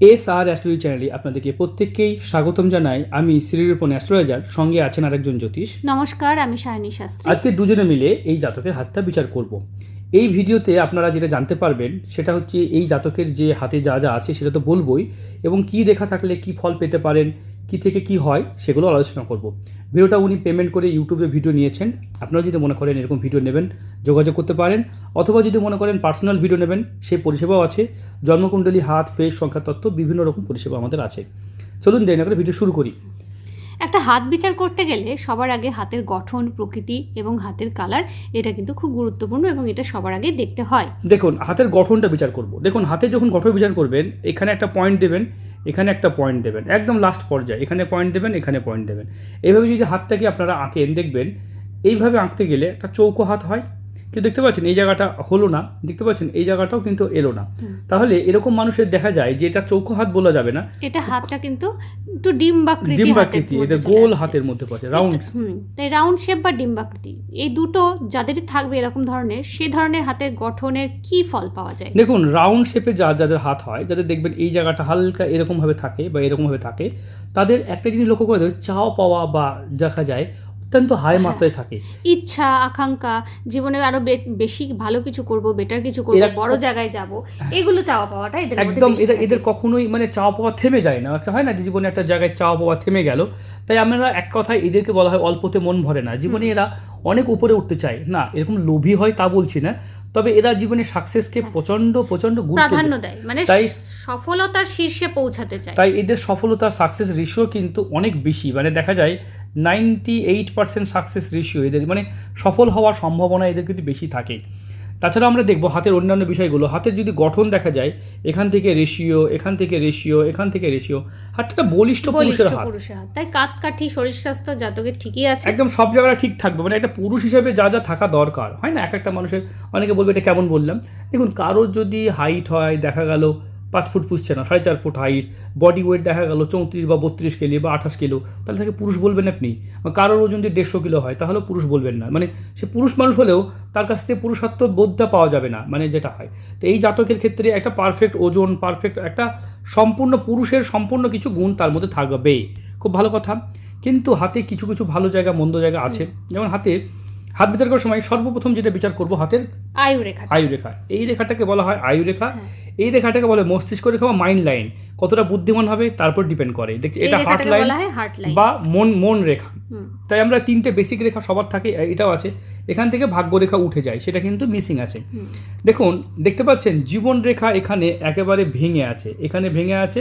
S আর astrology চ্যানেলে আপনাদেরকে প্রত্যেককেই স্বাগতম জানাই। আমি শ্রীরূপন অ্যাস্ট্রোলজার সঙ্গে আছেন আরেকজন জ্যোতিষ। নমস্কার আমি সায়নী শাস্ত্রী। আজকে দুজনে মিলে এই জাতকের হাতটা বিচার করব। এই ভিডিওতে আপনারা যেটা জানতে পারবেন, সেটা হচ্ছে এই জাতকের যে হাতে যা যা আছে সেটা তো বলবোই এবং কি রেখা থাকলে কি ফল পেতে পারেন, কি থেকে কি হয় সেগুলো আলোচনা করব। ভিডিওটা উনি পেমেন্ট করে ইউটিউবে ভিডিও নিয়েছেন, আপনারা যদি মনে করেন এরকম ভিডিও নেবেন, যোগাযোগ করতে পারেন, অথবা যদি মনে করেন পার্সোনাল ভিডিও নেবেন, সেই পরিষেবাও আছে, জন্মকুণ্ডলী, হাত, ফেস সংখ্যা তত্ত্ব বিভিন্ন রকম পরিষেবা আমাদের আছে। চলুন দেরি করে ভিডিও শুরু করি। একটা হাত বিচার করতে গেলে সবার আগে হাতের গঠন, প্রকৃতি এবং হাতের কালার এটা কিন্তু খুব গুরুত্বপূর্ণ এবং এটা সবার আগে দেখতে হয়। দেখুন, হাতের গঠনটা বিচার করব। দেখুন, হাতে যখন গঠন বিচার করবেন, এখানে একটা পয়েন্ট দেবেন, এখানে একটা পয়েন্ট দেবেন, একদম লাস্ট পর্যায়ে। এখানে পয়েন্ট দেবেন, এখানে পয়েন্ট দেবেন। এইভাবে যদি হাতটাকে আপনারা আঁকেন, দেখবেন, এইভাবে আঁকতে গেলে একটা চৌকো হাত হয় কিন্তু দেখতে পাচ্ছেন এই জায়গাটা হলো না। দেখতে পাচ্ছেন এই জায়গাটাও কিন্তু এলো না। তাহলে এরকম মানুষের দেখা যায় যে এটা চৌকো হাত বলা যাবে না। এটা হাতটা কিন্তু একটু ডিম্বাকৃতি ডিম্বাকৃতি এদের গোল হাতের মধ্যে পড়ে রাউন্ড। তাই রাউন্ড শেপ বা ডিম্বাকৃতি এই দুটো যাদেরই থাকবে এরকম ধরনের সে ধরনের হাতের গঠনের কি ফল পাওয়া যায়? দেখুন রাউন্ড শেপে যা যাদের হাত হয় যাদের দেখবেন এই জায়গাটা হালকা এরকমভাবে থাকে বা এরকমভাবে থাকে তাদের একটা জিনিস লক্ষ্য করে দেবে চাও পাওয়া বা দেখা যায় অত্যন্ত হাই। মাত্রায় থাকে। ইচ্ছা আকাঙ্ক্ষা জীবনে আরও বেশি ভালো কিছু করব বেটার কিছু করব বড় জায়গায় যাব এগুলো চাওয়া পাওয়াটা এদের মধ্যে একদম এটা এদের কখনোই মানে চাওয়া পাওয়া থেমে যায় না। একটা হয় না যে জীবনে একটা জায়গায় চাওয়া পাওয়া থেমে গেল। তাই আমরা এক কথায় এদেরকে বলা হয় অল্পতে মন ভরে না। জীবনে এরা অনেক উপরে উঠতে চায়। না এরকম লোভী হয় তা বলছি না। তবে এরা জীবনে সাকসেসকে প্রচণ্ড প্রচণ্ড গুরুত্ব প্রাধান্য দেয়। দেয় মানে তাই- সফলতার শীর্ষে পৌঁছাতে চায়। তাই এদের সফলতা সাকসেস রেশিও কিন্তু অনেক বেশি। মানে দেখা যায় ninety eight percent success ratio এদের মানে সফল হওয়ার সম্ভাবনা এদের কিন্তু বেশি থাকে। তাছাড়া আমরা দেখব হাতের অন্যান্য বিষয়গুলো। হাতের যদি গঠন দেখা যায় এখান থেকে রেশিও এখান থেকে রেশিও এখান থেকে রেশিও হাতটা একটা বলিষ্ঠ বলিষ্ঠ পুরুষের হাত। পুরুষের হাত। তাই কাত কাঠি শরীর স্বাস্থ্য জাতকের ঠিকই আছে। একদম সব জায়গাটা ঠিক থাকবে। মানে একটা পুরুষ হিসেবে যা যা থাকা দরকার হয় না? এক একটা মানুষের অনেকে বলবে এটা কেমন বললাম? দেখুন কারোর যদি হাইট হয় দেখা গেল পাঁচ ফুট পুষছে না, সাড়ে চার ফুট হাইট বডি ওয়েট দেখা গেল চৌত্রিশ বা বত্রিশ কেজি বা আঠাশ কিলো তাহলে তাকে পুরুষ বলবেন আপনি? কারোর ওজন যদি দেড়শো কিলো হয়, তাহলেও পুরুষ বলবেন না। মানে সে পুরুষ মানুষ হলেও তার কাছ থেকে পুরুষত্ব বোধটা পাওয়া যাবে না মানে যেটা হয়। তো এই জাতকের ক্ষেত্রে একটা পারফেক্ট ওজন পারফেক্ট একটা সম্পূর্ণ পুরুষের সম্পূর্ণ কিছু গুণ তার মধ্যে থাকবে খুব ভালো কথা। কিন্তু হাতে কিছু কিছু ভালো জায়গা, মন্দ জায়গা আছে। যেমন হাতে হাত বিচার করার সময় সর্বপ্রথম যেটা বিচার করব হাতের আয়ু রেখা আয়ু রেখা এই রেখাটাকে বলা হয় আয়ু রেখা হ্যাঁ। এই রেখাটাকে বলে মস্তিষ্ক রেখা বা মাইন্ড লাইন কতটা বুদ্ধিমান হবে তারপর ডিপেন্ড করে। এটা হার্ট লাইন বা মন মন রেখা। তাই আমরা তিনটে বেসিক রেখা সবার থাকে এটাও আছে। এখান থেকে ভাগ্য রেখা উঠে যায় সেটা কিন্তু মিসিং আছে। দেখুন দেখতে পাচ্ছেন জীবন রেখা এখানে একেবারে ভেঙে আছে। এখানে ভেঙে আছে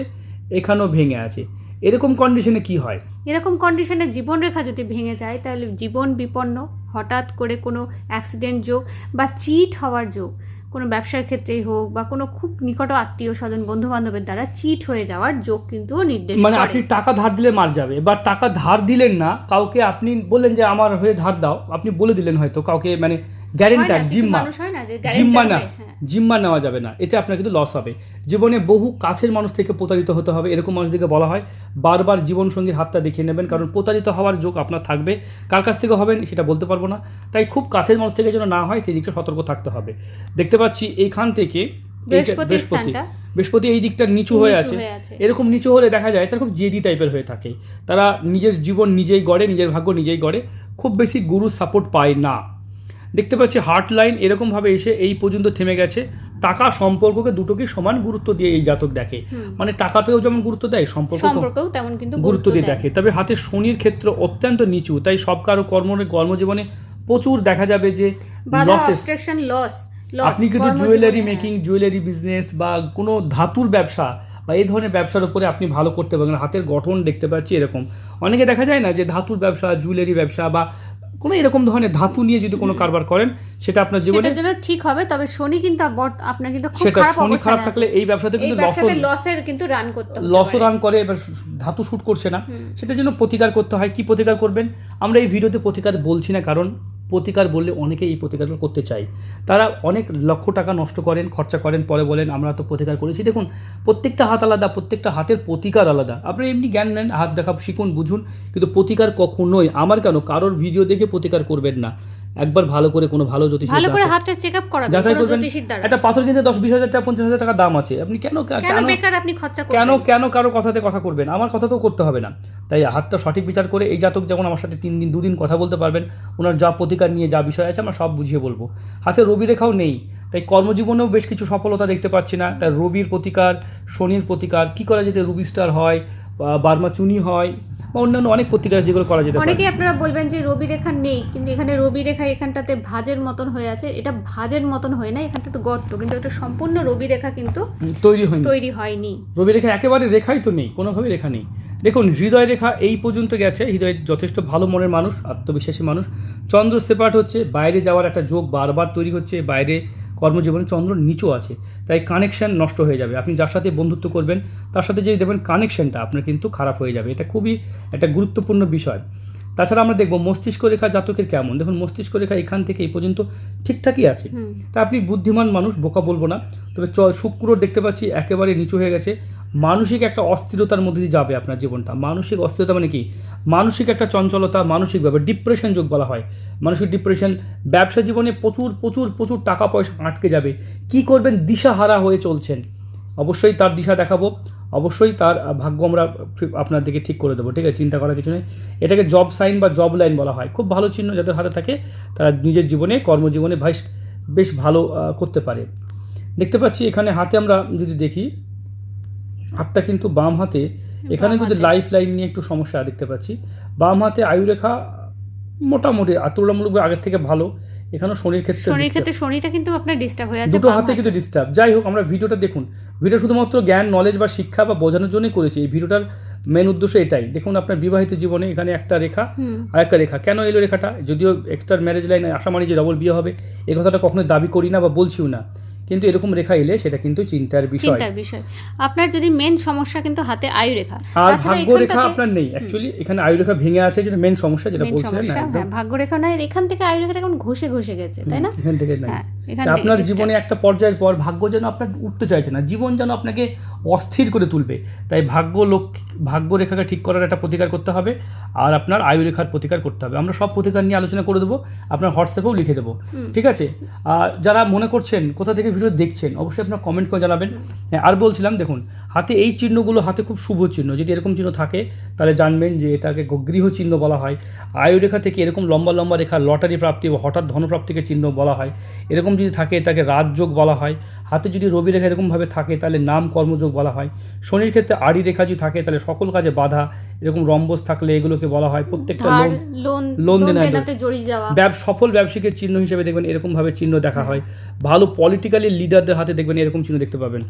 এখানেও ভেঙে আছে। এরকম কন্ডিশনে কি হয়? এরকম কন্ডিশনে জীবন রেখা যদি ভেঙে যায় তাহলে জীবন বিপন্ন হঠাৎ করে কোনো অ্যাক্সিডেন্ট যোগ বা চিট হওয়ার যোগ কোনো ব্যবসার ক্ষেত্রেই হোক বা কোনো খুব নিকট আত্মীয় স্বজন বন্ধু বান্ধবের দ্বারা চিট হয়ে যাওয়ার যোগ কিন্তু নির্দেশ মানে আপনি টাকা ধার দিলে মার যাবে। বা টাকা ধার দিলেন না কাউকে আপনি বললেন যে আমার হয়ে ধার দাও। আপনি বলে দিলেন হয়তো কাউকে মানে গ্যারেন্টার জিম্মা। হয় জিম্মা না। জিম্মা নেওয়া যাবে না। এতে আপনার কিন্তু লস হবে। জীবনে বহু কাছের মানুষ থেকে প্রতারিত হতে হবে এরকম মানুষদেরকে বলা হয়। বারবার জীবনসঙ্গীর হাতটা দেখিয়ে নেবেন কারণ প্রতারিত হওয়ার যোগ আপনার থাকবে। কার কাছ থেকে হবেন সেটা বলতে পারব না। তাই খুব কাছের মানুষ থেকে যেন না হয় সেই দিকটা সতর্ক থাকতে হবে। দেখতে পাচ্ছি এইখান থেকে বৃহস্পতি। বৃহস্পতি এই দিকটা নিচু হয়ে আছে। হয়ে আছে। এরকম নিচু হলে দেখা যায় তারা খুব জেদি টাইপের হয়ে থাকে। তারা নিজের জীবন নিজেই গড়ে নিজের ভাগ্য নিজেই গড়ে। খুব বেশি গুরু সাপোর্ট পায় না। দেখতে পাচ্ছি হার্ট লাইন এরকমভাবে এসে এই পর্যন্ত থেমে গেছে। টাকা সম্পর্ককে দুটোকে সমান গুরুত্ব দিয়ে এই জাতক দেখে। মানে টাকাতেও যেমন গুরুত্ব দেয় সম্পর্ক তেমন কিন্তু গুরুত্ব দিয়ে দেখে। তবে হাতে শনির ক্ষেত্র অত্যন্ত নিচু তাই সব কারও কর্ম কর্মজীবনে প্রচুর দেখা যাবে যে লস আপনি কিন্তু জুয়েলারি মেকিং জুয়েলারি বিজনেস বা কোনো ধাতুর ব্যবসা বা এই ধরনের ব্যবসার উপরে আপনি ভালো করতে পারবেন হাতের গঠন দেখতে পাচ্ছি এরকম। অনেকে দেখা যায় না যে ধাতুর ব্যবসা জুয়েলারি ব্যবসা বা কোনো এরকম ধরনের ধাতু নিয়ে যদি কোনো কারবার করেন সেটা আপনার জীবনে যেন জন্য ঠিক হবে তবে শনি কিন্তু আপনার কিন্তু খুব সেটা খারাপ শনি খারাপ থাকলে এই ব্যবসাতে কিন্তু লস লসের কিন্তু রান করতে লসও রান করে এবার ধাতু শুট করছে না। সেটার জন্য প্রতিকার করতে হয়। কি প্রতিকার করবেন? আমরা এই ভিডিওতে প্রতিকার বলছি না কারণ প্রতিকার বললে অনেকে এই প্রতিকারগুলো করতে চায়। তারা অনেক লক্ষ টাকা নষ্ট করেন, খরচা করেন, পরে বলেন, আমরা তো প্রতিকার করেছি। দেখুন, প্রত্যেকটা হাত আলাদা, প্রত্যেকটা হাতের প্রতিকার আলাদা। আপনি এমনি জ্ঞান নেন, হাত দেখা শিখুন, বুঝুন, কিন্তু প্রতিকার কখনোই, আমার কেন? কারোর ভিডিও দেখে প্রতিকার করবেন না। একবার ভালো করে কোনো ভালো জ্যোতিষী ভালো করে হাতটা চেক আপ যাচাই করবেন। একটা পাথর কিনতে দশ বিশ হাজার টাকা পঞ্চাশ হাজার টাকা দাম আছে। আপনি কেন কেন বেকার আপনি খরচা করবেন? কেন কেন কারও কথাতে কথা করবেন? আমার কথা তো করতে হবে না। তাই হাতটা সঠিক বিচার করে এই জাতক যেমন আমার সাথে তিন দিন দুদিন কথা বলতে পারবেন ওনার যা প্রতিকার নিয়ে যা বিষয় আছে আমরা সব বুঝিয়ে বলব। হাতে রবি রেখাও নেই। তাই কর্মজীবনেও বেশ কিছু সফলতা দেখতে পাচ্ছি না। তাই রবির প্রতিকার শনির প্রতিকার কি করা যেতে রুবি স্টার হয় বা বার্মা চুনি হয় বা অন্যান্য অনেক পত্রিকা যেগুলো করা যেতে পারে। অনেকেই আপনারা বলবেন যে রবি রেখা নেই কিন্তু এখানে রবি রেখা এখানটাতে ভাজের মতন হয়ে আছে। এটা ভাজের মতন হয় না এখানটা তো গর্ত কিন্তু এটা সম্পূর্ণ রবি রেখা কিন্তু তৈরি হয়নি। তৈরি হয়নি। রবি রেখা একেবারে রেখাই তো নেই কোনোভাবে রেখা নেই। দেখুন হৃদয় রেখা এই পর্যন্ত গেছে হৃদয় যথেষ্ট ভালো মনের মানুষ আত্মবিশ্বাসী মানুষ। চন্দ্র সেপারেট হচ্ছে বাইরে যাওয়ার একটা যোগ বারবার তৈরি হচ্ছে বাইরে কর্মজীবনে চন্দ্র নিচু আছে, তাই কানেকশান নষ্ট হয়ে যাবে। আপনি যার সাথে বন্ধুত্ব করবেন, তার সাথে যদি দেখবেন কানেকশানটা আপনার কিন্তু খারাপ হয়ে যাবে। এটা খুবই একটা গুরুত্বপূর্ণ বিষয়। তাছাড়া আমরা দেখব মস্তিষ্ক রেখা জাতকের কেমন। দেখুন মস্তিষ্ক রেখা এখান থেকে এই পর্যন্ত ঠিকঠাকই আছে। তা আপনি বুদ্ধিমান মানুষ বোকা বলব না। তবে চ শুক্র দেখতে পাচ্ছি একেবারে নিচু হয়ে গেছে। মানসিক একটা অস্থিরতার মধ্যে দিয়ে যাবে আপনার জীবনটা। মানসিক অস্থিরতা মানে কি? মানসিক একটা চঞ্চলতা মানসিকভাবে ডিপ্রেশন যোগ বলা হয়। মানসিক ডিপ্রেশন ব্যবসা জীবনে প্রচুর প্রচুর প্রচুর টাকা পয়সা আটকে যাবে। কি করবেন? দিশাহারা হয়ে চলছেন। অবশ্যই তার দিশা দেখাবো। অবশ্যই তার ভাগ্য আমরা আপনার দিকে ঠিক করে দেবো ঠিক আছে? চিন্তা করার কিছু নেই। এটাকে জব সাইন বা জব লাইন বলা হয়। খুব ভালো চিহ্ন যাদের হাতে থাকে তারা নিজের জীবনে কর্মজীবনে ভাই বেশ ভালো করতে পারে। দেখতে পাচ্ছি এখানে হাতে আমরা যদি দেখি হাতটা কিন্তু বাম হাতে। এখানে কিন্তু লাইফ লাইন নিয়ে একটু সমস্যা দেখতে পাচ্ছি। বাম হাতে আয়ুরেখা মোটামুটি আর তুলনামূলক আগের থেকে ভালো। এখানেও শনির ক্ষেত্রে শনির ক্ষেত্রে শনিটা কিন্তু আপনার ডিস্টার্ব হয়ে আছে দুটো হাতে কিন্তু ডিস্টার্ব যাই হোক আমরা ভিডিওটা দেখুন। ভিডিও শুধুমাত্র জ্ঞান নলেজ বা শিক্ষা বা বোঝানোর জন্যই করেছি। এই ভিডিওটার মেন উদ্দেশ্য এটাই। দেখুন আপনার বিবাহিত জীবনে এখানে একটা রেখা আর একটা রেখা। কেন এলো রেখাটা? যদিও এক্সট্রা ম্যারেজ লাইনে আশা মানি যে ডবল বিয়ে হবে এই কথাটা কখনোই দাবি করি না বা বলছিও না। কিন্তু এরকম রেখা এলে সেটা কিন্তু চিন্তার বিষয়। চিন্তার বিষয়। আপনার যদি মেন সমস্যা কিন্তু হাতে আয়ু রেখা আর ভাগ্য রেখা আপনার নেই। অ্যাকচুয়ালি এখানে আয়ু রেখা ভেঙে আছে যেটা মেন সমস্যা যেটা বলছিলেন না হ্যাঁ ভাগ্য রেখা নাই। এখান থেকে আয়ু রেখাটা এখন ঘষে ঘষে গেছে তাই না? এখান থেকে নাই। হ্যাঁ। আপনার জীবনে একটা পর্যায়ের পর ভাগ্য যেন আপনার উঠতে চাইছে না জীবন যেন আপনাকে অস্থির করে তুলবে। তাই ভাগ্য লোক ভাগ্য রেখাকে ঠিক করার একটা প্রতিকার করতে হবে আর আপনার আয়ু রেখার প্রতিকার করতে হবে। আমরা সব প্রতিকার নিয়ে আলোচনা করে দেবো আপনার হোয়াটসঅ্যাপেও লিখে দেবো ঠিক আছে? আর যারা মনে করছেন কোথা থেকে ভিডিও দেখছেন অবশ্যই আপনার কমেন্ট করে জানাবেন। হ্যাঁ আর বলছিলাম দেখুন হাতে এই চিহ্নগুলো হাতে খুব শুভ চিহ্ন যদি এরকম চিহ্ন থাকে তাহলে জানবেন যে এটাকে গৃহ চিহ্ন বলা হয়। আয়ুরেখা থেকে এরকম লম্বা লম্বা রেখা লটারি প্রাপ্তি বা হঠাৎ ধনপ্রাপ্তিকে চিহ্ন বলা হয়। এরকম যদি থাকে তাকে রাজযোগ বলা হয়। হাতে যদি রবি রেখা এরকমভাবে থাকে তাহলে নাম কর্মযোগ বলা হয়। শনির ক্ষেত্রে আড়ি রেখা যদি থাকে তাহলে সকল কাজে বাধা এরকম রম্বস থাকলে এগুলোকে বলা হয়। প্রত্যেকটা লোন লোন দেন সফল ব্যবসায়িকের চিহ্ন হিসেবে দেখবেন এরকমভাবে চিহ্ন দেখা হয়। ভালো পলিটিক্যালি লিডারদের হাতে দেখবেন এরকম চিহ্ন দেখতে পাবেন।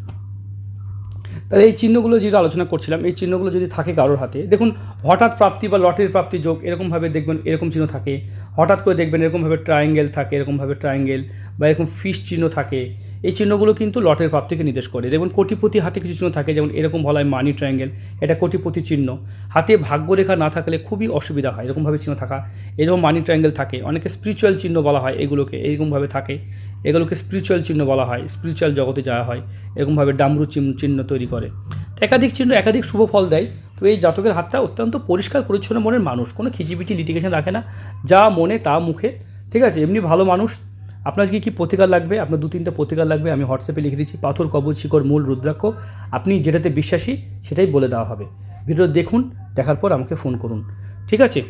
তাহলে এই চিহ্নগুলো যেটা আলোচনা করছিলাম, এই চিহ্নগুলো যদি থাকে কারোর হাতে, দেখুন হঠাৎ প্রাপ্তি বা লটের প্রাপ্তি যোগ এরকমভাবে দেখবেন, এরকম চিহ্ন থাকে। হঠাৎ করে দেখবেন এরকমভাবে ট্রায়াঙ্গেল থাকে, এরকমভাবে ট্রায়াঙ্গেল বা এরকম ফিশ চিহ্ন থাকে। এই চিহ্নগুলো কিন্তু লটের প্রাপ্তিকে নির্দেশ করে। দেখুন কোটিপতি হাতে কিছু চিহ্ন থাকে, যেমন এরকম বলা হয় মানি ট্রায়াঙ্গেল এটা কোটিপতি চিহ্ন। হাতে ভাগ্যরেখা না থাকলে খুবই অসুবিধা হয়, এরকমভাবে চিহ্ন থাকা। এরকম মানি ট্রায়াঙ্গেল থাকে, অনেকে স্পিরিচুয়াল চিহ্ন বলা হয় এগুলোকে, এরকমভাবে থাকে। এগুলোকে স্পিরিচুয়াল চিহ্ন বলা হয় স্পিরিচুয়াল জগতে যাওয়া হয়, এরকমভাবে ডামরু চিহ্ন তৈরি করে। একাধিক চিহ্ন, একাধিক শুভ ফল দেয়, তো এই জাতকের হাতটা অত্যন্ত পরিষ্কার, পরিচ্ছন্ন মনের মানুষ। কোনো খিচিবিটি লিটিগেশন রাখে না। যা মনে, তা মুখে। ঠিক আছে? এমনি ভালো মানুষ। আপনার কি, কী প্রতিকার লাগবে? আপনার দু তিনটা প্রতিকার লাগবে, আমি হোয়াটসঅ্যাপে লিখে দিচ্ছি। পাথর কবচ শিকড়, মূল, রুদ্রাক্ষ। আপনি যেটাতে বিশ্বাসী, সেটাই বলে দেওয়া হবে। ভিডিও দেখুন, দেখার পর আমাকে ফোন করুন। ঠিক আছে?